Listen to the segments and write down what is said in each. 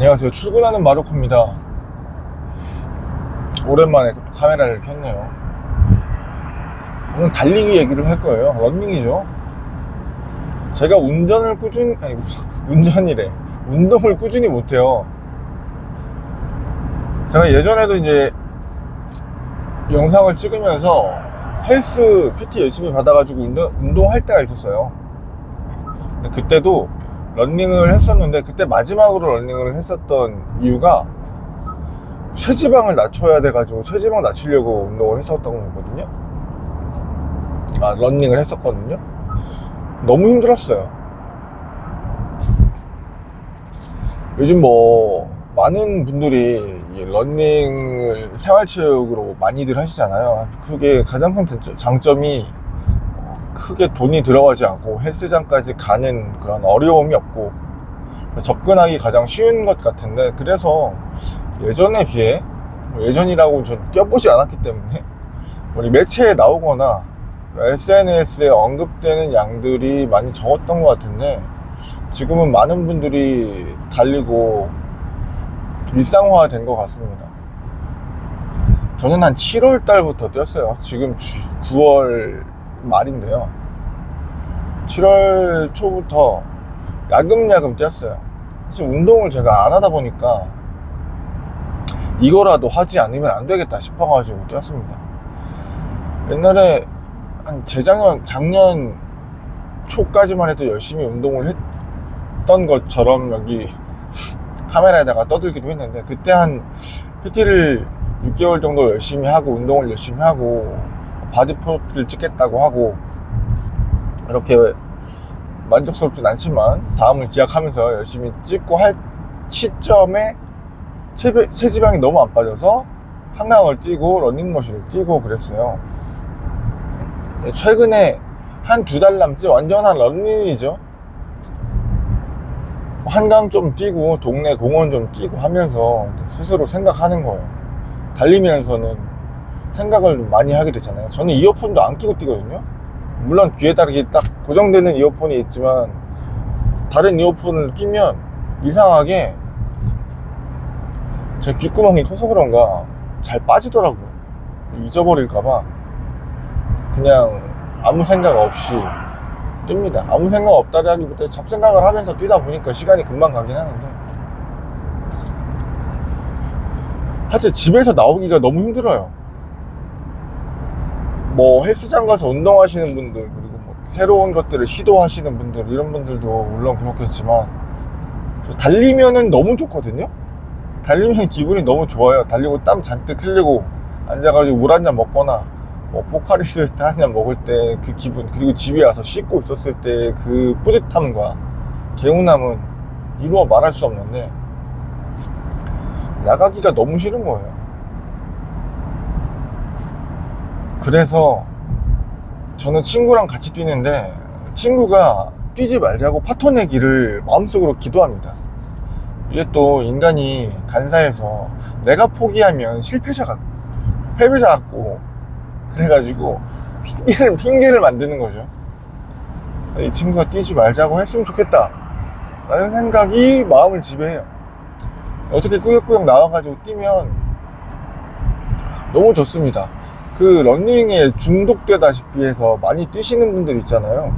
안녕하세요. 출근하는 마루코입니다. 오랜만에 또 카메라를 켰네요. 오늘 달리기 얘기를 할 거예요. 런닝이죠. 제가 운전을 꾸준히, 아니, 운전이래. 운동을 꾸준히 못해요. 제가 예전에도 이제 영상을 찍으면서 헬스 PT 열심히 받아가지고 운동, 운동할 때가 있었어요. 그때도 런닝을 했었는데 그때 마지막으로 런닝을 했었던 이유가 체지방을 낮춰야 돼가지고 체지방 낮추려고 운동을 했었던 거거든요. 아 런닝을 했었거든요. 너무 힘들었어요. 요즘 뭐 많은 분들이 이 런닝을 생활체육으로 많이들 하시잖아요. 그게 가장 큰 장점이 크게 돈이 들어가지 않고 헬스장까지 가는 그런 어려움이 없고 접근하기 가장 쉬운 것 같은데 그래서 예전에 비해 뭐 예전이라고 전 껴보지 않았기 때문에 우리 매체에 나오거나 SNS에 언급되는 양들이 많이 적었던 것 같은데 지금은 많은 분들이 달리고 일상화 된 것 같습니다. 저는 한 7월 달부터 뛰었어요. 지금 9월 말인데요. 7월 초부터 야금야금 뛰었어요. 사실 운동을 제가 안 하다 보니까 이거라도 하지 않으면 안 되겠다 싶어가지고 뛰었습니다. 옛날에 한 재작년, 작년 초까지만 해도 열심히 운동을 했던 것처럼 여기 카메라에다가 떠들기도 했는데 그때 한 PT를 6개월 정도 열심히 하고 운동을 열심히 하고 바디 프로필을 찍겠다고 하고 이렇게 만족스럽진 않지만 다음을 기약하면서 열심히 찍고 할 시점에 체지방이 너무 안 빠져서 한강을 뛰고 러닝머신을 뛰고 그랬어요. 최근에 한 두 달 남짓 완전한 런닝이죠. 한강 좀 뛰고 동네 공원 좀 뛰고 하면서 스스로 생각하는 거예요. 달리면서는 생각을 많이 하게 되잖아요. 저는 이어폰도 안 끼고 뛰거든요. 물론 귀에다 이렇게 딱 고정되는 이어폰이 있지만 다른 이어폰을 끼면 이상하게 제 귓구멍이 커서 그런가 잘 빠지더라고요. 잊어버릴까봐 그냥 아무 생각 없이 뜁니다. 아무 생각 없다라기보다 잡생각을 하면서 뛰다 보니까 시간이 금방 가긴 하는데 하여튼 집에서 나오기가 너무 힘들어요. 뭐 헬스장 가서 운동하시는 분들 그리고 뭐 새로운 것들을 시도하시는 분들 이런 분들도 물론 그렇겠지만 저 달리면은 너무 좋거든요? 달리면 기분이 너무 좋아요. 달리고 땀 잔뜩 흘리고 앉아가지고 물 한 잔 먹거나 뭐 포카리스 때한잔 먹을 때 그 기분 그리고 집에 와서 씻고 있었을 때 그 뿌듯함과 개운함은 이루어 말할 수 없는데 나가기가 너무 싫은 거예요 그래서 저는 친구랑 같이 뛰는데 친구가 뛰지 말자고 파토 내기를 마음속으로 기도합니다. 이게 또 인간이 간사해서 내가 포기하면 실패자 같고 패배자 같고 그래가지고 핑계를, 핑계를 만드는 거죠. 이 친구가 뛰지 말자고 했으면 좋겠다 라는 생각이 마음을 지배해요. 어떻게 꾸역꾸역 나와가지고 뛰면 너무 좋습니다. 그 러닝에 중독되다시피 해서 많이 뛰시는 분들 있잖아요.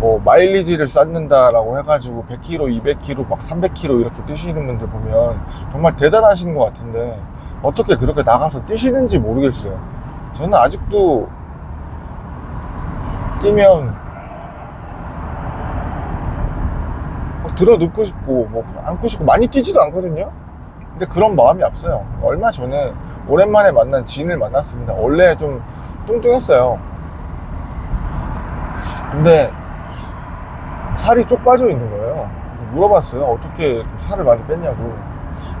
뭐 마일리지를 쌓는다라고 해가지고 100km, 200km, 막 300km 이렇게 뛰시는 분들 보면 정말 대단하신 것 같은데 어떻게 그렇게 나가서 뛰시는지 모르겠어요. 저는 아직도 뛰면 들어 눕고 싶고 뭐 안고 싶고 많이 뛰지도 않거든요. 근데 그런 마음이 앞서요. 얼마 전에 오랜만에 만난 지인을 만났습니다. 원래 좀 뚱뚱했어요. 근데 살이 쪽 빠져 있는 거예요. 물어봤어요. 어떻게 살을 많이 뺐냐고.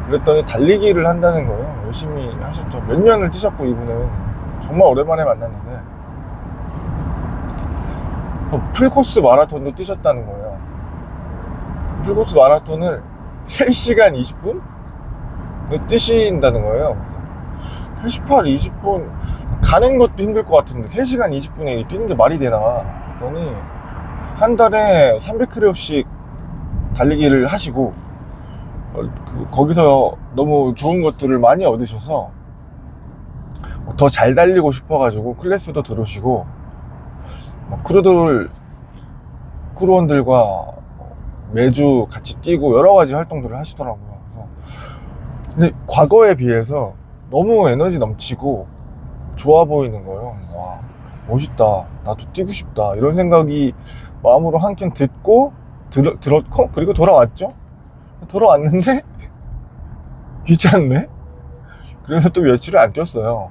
그랬더니 달리기를 한다는 거예요. 열심히 하셨죠. 몇 년을 뛰셨고 이분은 정말 오랜만에 만났는데 풀코스 마라톤도 뛰셨다는 거예요. 풀코스 마라톤을 3시간 20분? 뛰신다는 거예요. 38, 20분 가는 것도 힘들 것 같은데 3시간 20분에 뛰는 게 말이 되나 그러니 한 달에 300km씩 달리기를 하시고 어, 그- 거기서 너무 좋은 것들을 많이 얻으셔서 더 잘 달리고 싶어가지고 클래스도 들으시고 뭐 크루들 크루원들과 매주 같이 뛰고 여러 가지 활동들을 하시더라고요. 근데 과거에 비해서 너무 에너지 넘치고 좋아 보이는 거예요. 와 멋있다. 나도 뛰고 싶다. 이런 생각이 마음으로 한켠 듣고 들, 들었고 그리고 돌아왔죠. 돌아왔는데 귀찮네. 그래서 또 며칠을 안 뛰었어요.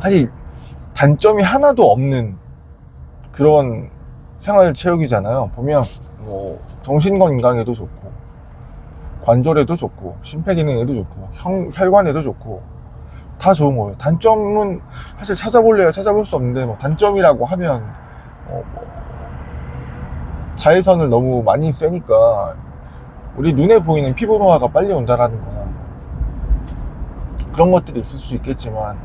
사실 단점이 하나도 없는 그런 생활 체육이잖아요. 보면 뭐 정신 건강에도 좋고 관절에도 좋고 심폐기능에도 좋고 형, 혈관에도 좋고 다 좋은 거예요. 단점은 사실 찾아볼래야 찾아볼 수 없는데 뭐 단점이라고 하면 어, 뭐 자외선을 너무 많이 쐬니까 우리 눈에 보이는 피부 노화가 빨리 온다라는 거나 그런 것들이 있을 수 있겠지만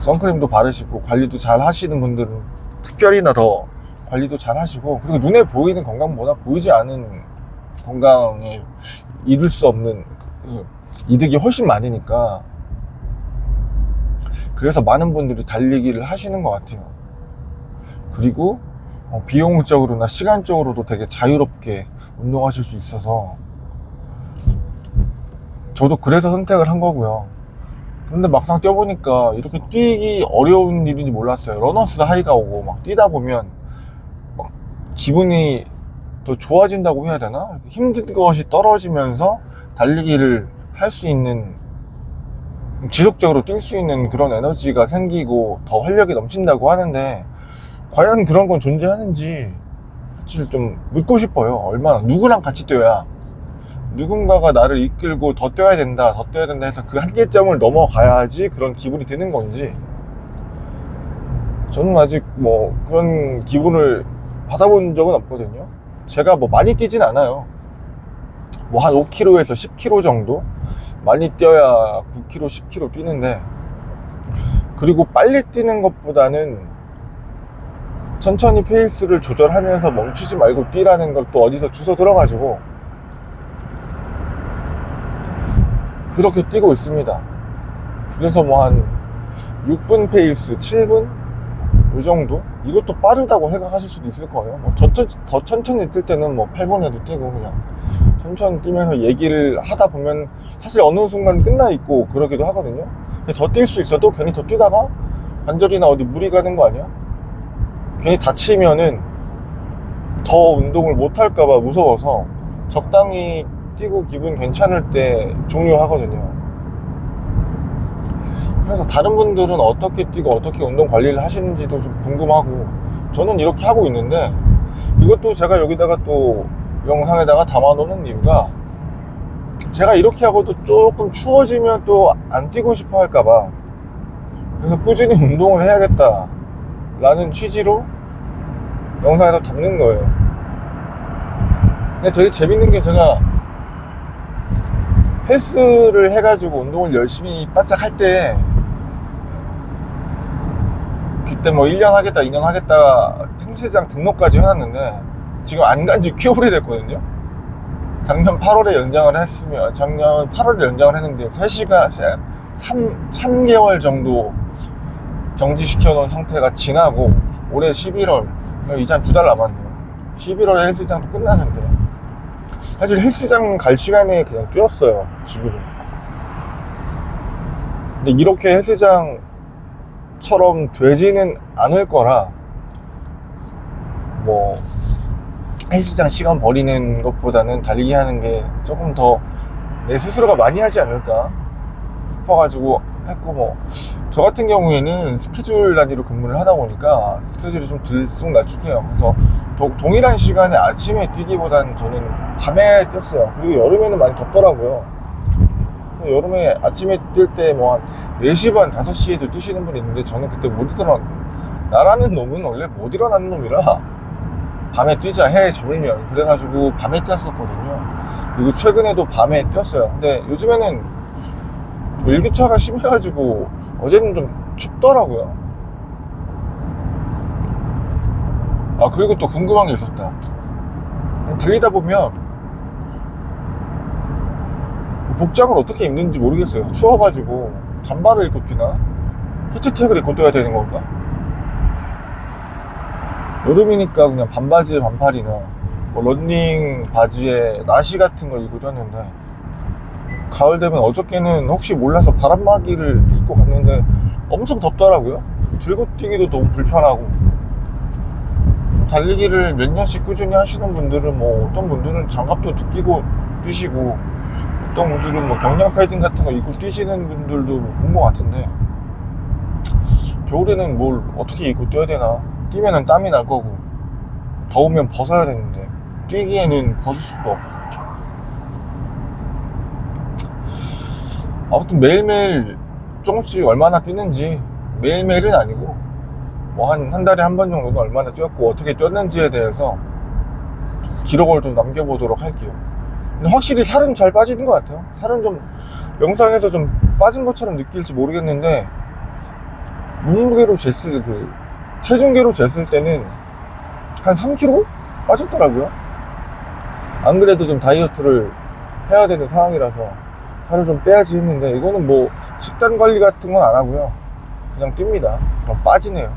선크림도 바르시고 관리도 잘 하시는 분들은 특별히나 더 관리도 잘 하시고 그리고 눈에 보이는 건강보다 보이지 않은 건강에 이룰 수 없는 그 이득이 훨씬 많으니까 그래서 많은 분들이 달리기를 하시는 것 같아요. 그리고 어, 비용적으로나 시간적으로도 되게 자유롭게 운동하실 수 있어서 저도 그래서 선택을 한 거고요. 근데 막상 뛰어보니까 이렇게 뛰기 어려운 일인지 몰랐어요. 러너스 하이가 오고 막 뛰다 보면 막 기분이 더 좋아진다고 해야 되나? 힘든 것이 떨어지면서 달리기를 할 수 있는 지속적으로 뛸 수 있는 그런 에너지가 생기고 더 활력이 넘친다고 하는데 과연 그런 건 존재하는지 사실 좀 묻고 싶어요. 얼마나 누구랑 같이 뛰어야 누군가가 나를 이끌고 더 뛰어야 된다, 더 뛰어야 된다 해서 그 한계점을 넘어가야지 그런 기분이 드는 건지 저는 아직 뭐 그런 기분을 받아본 적은 없거든요. 제가 뭐 많이 뛰진 않아요. 뭐 한 5km에서 10km 정도 많이 뛰어야 9km, 10km 뛰는데 그리고 빨리 뛰는 것보다는 천천히 페이스를 조절하면서 멈추지 말고 뛰라는 걸 또 어디서 주워 들어가지고 그렇게 뛰고 있습니다. 그래서 뭐 한 6분 페이스, 7분? 이 정도? 이것도 빠르다고 생각하실 수도 있을 거예요. 뭐 더, 더 천천히 뛸 때는 뭐 8분에도 뛰고 그냥 천천히 뛰면서 얘기를 하다 보면 사실 어느 순간 끝나 있고 그러기도 하거든요. 근데 더 뛸 수 있어도 괜히 더 뛰다가 관절이나 어디 무리 가는 거 아니야? 괜히 다치면은 더 운동을 못 할까봐 무서워서 적당히 뛰고 기분 괜찮을 때 종료하거든요. 그래서 다른 분들은 어떻게 뛰고 어떻게 운동 관리를 하시는지도 좀 궁금하고 저는 이렇게 하고 있는데 이것도 제가 여기다가 또 영상에다가 담아놓는 이유가 제가 이렇게 하고도 조금 추워지면 또 안 뛰고 싶어 할까봐 그래서 꾸준히 운동을 해야겠다 라는 취지로 영상에다 담는 거예요. 근데 되게 재밌는 게 제가 헬스를 해가지고 운동을 열심히 바짝 할 때 그때 뭐 1년 하겠다 2년 하겠다 헬스장 등록까지 해놨는데 지금 안 간지 꽤 오래됐거든요. 작년 8월에 연장을 했으면 작년 8월에 연장을 했는데 3시간 3, 3개월 정도 정지시켜 놓은 상태가 지나고 올해 11월 이제 한 두 달 남았네요. 11월에 헬스장도 끝나는데. 사실 헬스장 갈 시간에 그냥 뛰었어요 지금은 근데 이렇게 헬스장 처럼 되지는 않을 거라 뭐 헬스장 시간 버리는 것보다는 달리기 하는 게 조금 더 내 스스로가 많이 하지 않을까 싶어가지고 했고 뭐 저 같은 경우에는 스케줄 단위로 근무를 하다 보니까 스케줄이 좀 들쑥날쭉해요. 그래서 도- 동일한 시간에 아침에 뛰기보다는 저는 밤에 뛰었어요. 그리고 여름에는 많이 덥더라고요 여름에 아침에 뛸 때 뭐 한 4시 반, 5시에도 뛰시는 분이 있는데 저는 그때 못 일어나 나라는 놈은 원래 못 일어나는 놈이라 밤에 뛰자 해 저물면. 그래가지고 밤에 뛰었었거든요. 그리고 최근에도 밤에 뛰었어요. 근데 요즘에는 좀 일교차가 심해가지고 어제는 좀 춥더라고요. 아 그리고 또 궁금한 게 있었다. 달리다 보면 복장을 어떻게 입는지 모르겠어요. 추워가지고 잠바를 입고 뛰나? 히트텍을 입고 뛰어야 되는 건가? 여름이니까 그냥 반바지에 반팔이나 뭐 런닝 바지에 나시 같은 거 입고 뛰었는데 가을 되면 어저께는 혹시 몰라서 바람막이를 입고 갔는데 엄청 덥더라고요. 들고 뛰기도 너무 불편하고 달리기를 몇 년씩 꾸준히 하시는 분들은 뭐 어떤 분들은 장갑도 끼고 뛰시고 어떤 분들은 뭐 경량 패딩 같은 거 입고 뛰시는 분들도 본 것 같은데 겨울에는 뭘 어떻게 입고 뛰어야 되나 뛰면은 땀이 날 거고 더우면 벗어야 되는데 뛰기에는 벗을 수가 없고 아무튼 매일매일 조금씩 얼마나 뛰는지 매일매일은 아니고 뭐 한 한 달에 한 번 정도는 얼마나 뛰었고 어떻게 뛰었는지에 대해서 기록을 좀 남겨보도록 할게요. 확실히 살은 잘 빠지는 것 같아요. 살은 좀 영상에서 좀 빠진 것처럼 느낄지 모르겠는데 몸무게로 쟀을 그 체중계로 쟀을 때는 한 3kg 빠졌더라고요. 안 그래도 좀 다이어트를 해야 되는 상황이라서 살을 좀 빼야지 했는데 이거는 뭐 식단 관리 같은 건 안 하고요. 그냥 뜁니다. 그럼 빠지네요.